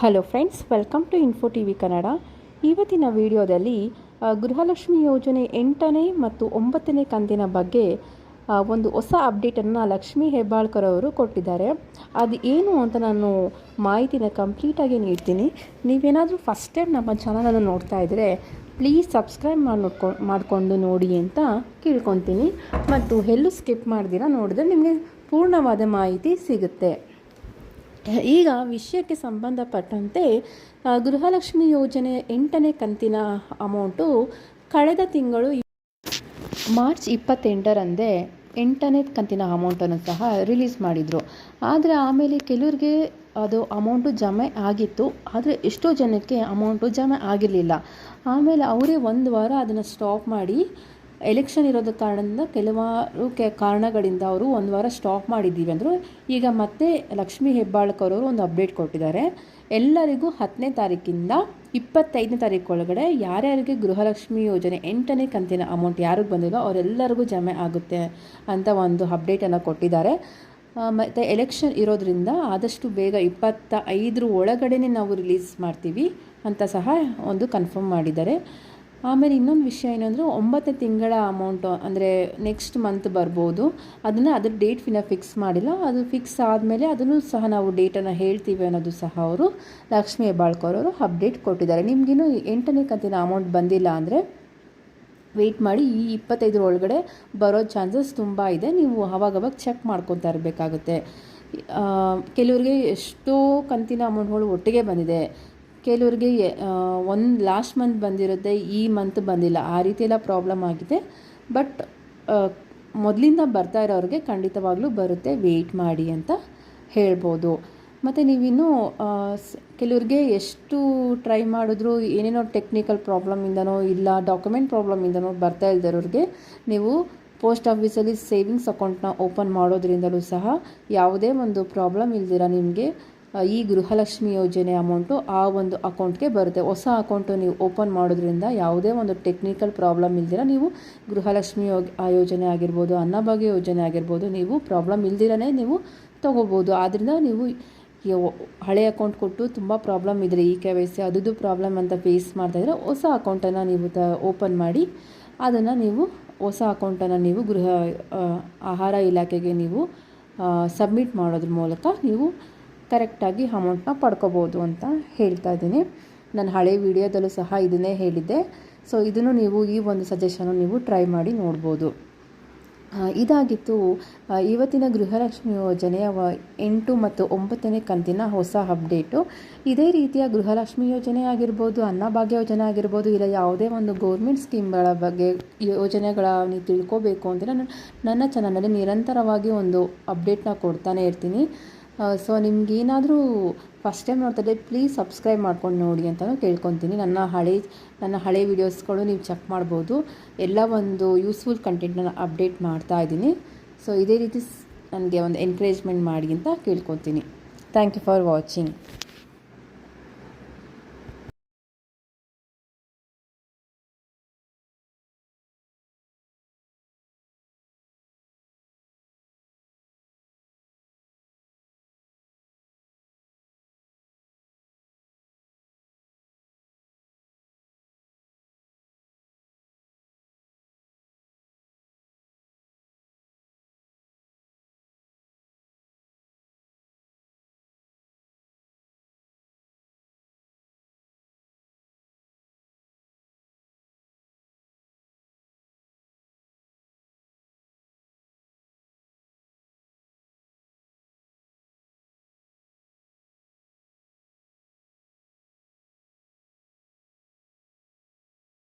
Hello friends welcome to info T V Kannada ಇವತ್ತಿನ ವಿಡಿಯೋದಲ್ಲಿ ಗೃಹಲಕ್ಷ್ಮಿ ಯೋಜನೆ ಎಂಟನೇ ಮತ್ತು ಒಂಬತ್ತನೇ ಕಂತಿನ ಬಗ್ಗೆ ಒಂದು ಹೊಸ ಅಪ್ಡೇಟನ್ನು ಲಕ್ಷ್ಮಿ ಹೆಬ್ಬಾಳ್ಕರ್ ಅವರು ಕೊಟ್ಟಿದ್ದಾರೆ. ಅದು ಏನು ಅಂತ ನಾನು ಮಾಹಿತಿನ ಕಂಪ್ಲೀಟಾಗಿ ನೀಡ್ತೀನಿ. ನೀವೇನಾದರೂ ಫಸ್ಟ್ ಟೈಮ್ ನಮ್ಮ ಚಾನಲನ್ನು ನೋಡ್ತಾ ಇದ್ದರೆ ಪ್ಲೀಸ್ ಸಬ್ಸ್ಕ್ರೈಬ್ ಮಾಡಿ ನೋಡ್ಕೊ ಮಾಡಿಕೊಂಡು ನೋಡಿ ಅಂತ ಕೇಳ್ಕೊತೀನಿ. ಮತ್ತು ಎಲ್ಲೂ ಸ್ಕಿಪ್ ಮಾಡ್ದಿರ ನೋಡಿದ್ರೆ ನಿಮಗೆ ಪೂರ್ಣವಾದ ಮಾಹಿತಿ ಸಿಗುತ್ತೆ. ಈಗ ವಿಷಯಕ್ಕೆ ಸಂಬಂಧಪಟ್ಟಂತೆ ಗೃಹಲಕ್ಷ್ಮಿ ಯೋಜನೆ ಎಂಟನೇ ಕಂತಿನ ಅಮೌಂಟು ಕಳೆದ ತಿಂಗಳು ಮಾರ್ಚ್ ಇಪ್ಪತ್ತೆಂಟರಂದೇ ಎಂಟನೇ ಕಂತಿನ ಅಮೌಂಟನ್ನು ಸಹ ರಿಲೀಸ್ ಮಾಡಿದರು. ಆದರೆ ಆಮೇಲೆ ಕೆಲವರಿಗೆ ಅದು ಅಮೌಂಟು ಜಮೆ ಆಗಿತ್ತು, ಆದರೆ ಎಷ್ಟೋ ಜನಕ್ಕೆ ಅಮೌಂಟು ಜಮೆ ಆಗಿರಲಿಲ್ಲ. ಆಮೇಲೆ ಅವರೇ ಒಂದು ವಾರ ಅದನ್ನು ಸ್ಟಾಪ್ ಮಾಡಿ ಎಲೆಕ್ಷನ್ ಇರೋದ ಕಾರಣದಿಂದ ಕೆಲವಾರು ಕೆ ಕಾರಣಗಳಿಂದ ಅವರು ಒಂದು ವಾರ ಸ್ಟಾಪ್ ಮಾಡಿದ್ದೀವಿ ಅಂದರು. ಈಗ ಮತ್ತೆ ಲಕ್ಷ್ಮೀ ಹೆಬ್ಬಾಳ್ಕರ್ ಅವರು ಒಂದು ಅಪ್ಡೇಟ್ ಕೊಟ್ಟಿದ್ದಾರೆ. ಎಲ್ಲರಿಗೂ ಹತ್ತನೇ ತಾರೀಕಿಂದ ಇಪ್ಪತ್ತೈದನೇ ತಾರೀಕು ಒಳಗಡೆ ಯಾರ್ಯಾರಿಗೆ ಗೃಹಲಕ್ಷ್ಮಿ ಯೋಜನೆ ಎಂಟನೇ ಕಂತಿನ ಅಮೌಂಟ್ ಯಾರಿಗೆ ಬಂದಿಲ್ಲೋ ಅವರೆಲ್ಲರಿಗೂ ಜಮೆ ಆಗುತ್ತೆ ಅಂತ ಒಂದು ಅಪ್ಡೇಟನ್ನು ಕೊಟ್ಟಿದ್ದಾರೆ. ಮತ್ತು ಎಲೆಕ್ಷನ್ ಇರೋದ್ರಿಂದ ಆದಷ್ಟು ಬೇಗ ಇಪ್ಪತ್ತ ಐದರ ಒಳಗಡೆ ನಾವು ರಿಲೀಸ್ ಮಾಡ್ತೀವಿ ಅಂತ ಸಹ ಒಂದು ಕನ್ಫರ್ಮ್ ಮಾಡಿದ್ದಾರೆ. ಆಮೇಲೆ ಇನ್ನೊಂದು ವಿಷಯ ಏನಂದರೆ ಒಂಬತ್ತನೇ ತಿಂಗಳ ಅಮೌಂಟು ಅಂದರೆ ನೆಕ್ಸ್ಟ್ ಮಂತ್ ಬರ್ಬೋದು. ಅದನ್ನು ಅದ್ರ ಡೇಟ್ ಫಿನ ಫಿಕ್ಸ್ ಮಾಡಿಲ್ಲ. ಅದು ಫಿಕ್ಸ್ ಆದಮೇಲೆ ಅದನ್ನು ಸಹ ನಾವು ಡೇಟನ್ನು ಹೇಳ್ತೀವಿ ಅನ್ನೋದು ಸಹ ಅವರು ಲಕ್ಷ್ಮೀ ಹೆಬ್ಬಾಳ್ಕರ್ ಅವರು ಅಪ್ಡೇಟ್ ಕೊಟ್ಟಿದ್ದಾರೆ. ನಿಮಗಿನ್ನೂ ಎಂಟನೇ ಕಂತಿನ ಅಮೌಂಟ್ ಬಂದಿಲ್ಲ ಅಂದರೆ ವೆಯ್ಟ್ ಮಾಡಿ ಈ ಇಪ್ಪತ್ತೈದರ ಒಳಗಡೆ ಬರೋ ಚಾನ್ಸಸ್ ತುಂಬ ಇದೆ. ನೀವು ಅವಾಗವಾಗ ಚೆಕ್ ಮಾಡ್ಕೊತಾ ಇರಬೇಕಾಗುತ್ತೆ. ಕೆಲವರಿಗೆ ಎಷ್ಟೋ ಕಂತಿನ ಅಮೌಂಟ್ಗಳು ಒಟ್ಟಿಗೆ ಬಂದಿದೆ. ಕೆಲವ್ರಿಗೆ ಒಂದು ಲಾಸ್ಟ್ ಮಂತ್ ಬಂದಿರುತ್ತೆ, ಈ ಮಂತ್ ಬಂದಿಲ್ಲ. ಆ ರೀತಿ ಎಲ್ಲ ಪ್ರಾಬ್ಲಮ್ ಆಗಿದೆ ಬಟ್ ಮೊದಲಿಂದ ಬರ್ತಾ ಇರೋರಿಗೆ ಖಂಡಿತವಾಗ್ಲೂ ಬರುತ್ತೆ ವೆಯ್ಟ್ ಮಾಡಿ ಅಂತ ಹೇಳ್ಬೋದು. ಮತ್ತು ನೀವಿನ್ನು ಕೆಲವ್ರಿಗೆ ಎಷ್ಟು ಟ್ರೈ ಮಾಡಿದ್ರು, ಏನೇನೋ ಟೆಕ್ನಿಕಲ್ ಪ್ರಾಬ್ಲಮಿಂದನೋ ಇಲ್ಲ ಡಾಕ್ಯುಮೆಂಟ್ ಪ್ರಾಬ್ಲಮಿಂದನೋ ಬರ್ತಾ ಇಲ್ದಿರೋರಿಗೆ ನೀವು ಪೋಸ್ಟ್ ಆಫೀಸಲ್ಲಿ ಸೇವಿಂಗ್ಸ್ ಅಕೌಂಟ್ನ ಓಪನ್ ಮಾಡೋದ್ರಿಂದಲೂ ಸಹ ಯಾವುದೇ ಒಂದು ಪ್ರಾಬ್ಲಮ್ ಇಲ್ದಿರ ನಿಮಗೆ ಈ ಗೃಹಲಕ್ಷ್ಮಿ ಯೋಜನೆ ಅಮೌಂಟು ಆ ಒಂದು ಅಕೌಂಟ್ಗೆ ಬರುತ್ತೆ. ಹೊಸ ಅಕೌಂಟು ನೀವು ಓಪನ್ ಮಾಡೋದ್ರಿಂದ ಯಾವುದೇ ಒಂದು ಟೆಕ್ನಿಕಲ್ ಪ್ರಾಬ್ಲಮ್ ಇಲ್ದಿರ ನೀವು ಗೃಹಲಕ್ಷ್ಮಿ ಯೋಜನೆ ಆಗಿರ್ಬೋದು, ಅನ್ನಭಾಗ್ಯ ಯೋಜನೆ ಆಗಿರ್ಬೋದು, ನೀವು ಪ್ರಾಬ್ಲಮ್ ಇಲ್ದಿರನೇ ನೀವು ತೊಗೋಬೋದು. ಆದ್ದರಿಂದ ನೀವು ಹಳೆ ಅಕೌಂಟ್ ಕೊಟ್ಟು ತುಂಬ ಪ್ರಾಬ್ಲಮ್ ಇದ್ದರೆ ಈ ಕೆ ವೈ ಸಿ ಅದುದು ಪ್ರಾಬ್ಲಮ್ ಅಂತ ಫೇಸ್ ಮಾಡ್ತಾಯಿದ್ರೆ ಹೊಸ ಅಕೌಂಟನ್ನು ನೀವು ತ ಓಪನ್ ಮಾಡಿ ಅದನ್ನು ನೀವು ಹೊಸ ಅಕೌಂಟನ್ನು ನೀವು ಗೃಹ ಆಹಾರ ಇಲಾಖೆಗೆ ನೀವು ಸಬ್ಮಿಟ್ ಮಾಡೋದ್ರ ಮೂಲಕ ನೀವು ಕರೆಕ್ಟಾಗಿ ಅಮೌಂಟ್ನ ಪಡ್ಕೋಬೋದು ಅಂತ ಹೇಳ್ತಾ ಇದ್ದೀನಿ. ನಾನು ಹಳೆ ವಿಡಿಯೋದಲ್ಲೂ ಸಹ ಇದನ್ನೇ ಹೇಳಿದ್ದೆ. ಸೊ, ಇದನ್ನು ನೀವು ಈ ಒಂದು ಸಜೆಷನ್ನು ನೀವು ಟ್ರೈ ಮಾಡಿ ನೋಡ್ಬೋದು. ಇದಾಗಿತ್ತು ಇವತ್ತಿನ ಗೃಹಲಕ್ಷ್ಮಿ ಯೋಜನೆಯ ಎಂಟು ಮತ್ತು ಒಂಬತ್ತನೇ ಕಂತಿನ ಹೊಸ ಅಪ್ಡೇಟು. ಇದೇ ರೀತಿಯ ಗೃಹಲಕ್ಷ್ಮಿ ಯೋಜನೆ ಆಗಿರ್ಬೋದು ಅನ್ನಭಾಗ್ಯ ಯೋಜನೆ ಆಗಿರ್ಬೋದು, ಇಲ್ಲ ಯಾವುದೇ ಒಂದು ಗೌರ್ಮೆಂಟ್ ಸ್ಕೀಮ್ಗಳ ಬಗ್ಗೆ ಯೋಜನೆಗಳ ನೀವು ತಿಳ್ಕೋಬೇಕು ಅಂದರೆ ನಾನು ನನ್ನ ಚಾನಲಲ್ಲಿ ನಿರಂತರವಾಗಿ ಒಂದು ಅಪ್ಡೇಟ್ನ ಕೊಡ್ತಾನೆ ಇರ್ತೀನಿ. ಸೊ ನಿಮ್ಗೇನಾದರೂ ಫಸ್ಟ್ ಟೈಮ್ ನೋಡ್ತಾ ಪ್ಲೀಸ್ ಸಬ್ಸ್ಕ್ರೈಬ್ ಮಾಡ್ಕೊಂಡು ನೋಡಿ ಅಂತಲೂ ಕೇಳ್ಕೊತೀನಿ. ನನ್ನ ಹಳೆ ನನ್ನ ಹಳೆ ವೀಡಿಯೋಸ್ಗಳು ನೀವು ಚೆಕ್ ಮಾಡ್ಬೋದು. ಎಲ್ಲ ಒಂದು ಯೂಸ್ಫುಲ್ ಕಂಟೆಂಟ್ನ ಅಪ್ಡೇಟ್ ಮಾಡ್ತಾ ಇದ್ದೀನಿ. ಸೊ ಇದೇ ರೀತಿ ನನಗೆ ಒಂದು ಎನ್ಕರೇಜ್ಮೆಂಟ್ ಮಾಡಿ ಅಂತ ಕೇಳ್ಕೊತೀನಿ. Thank you for watching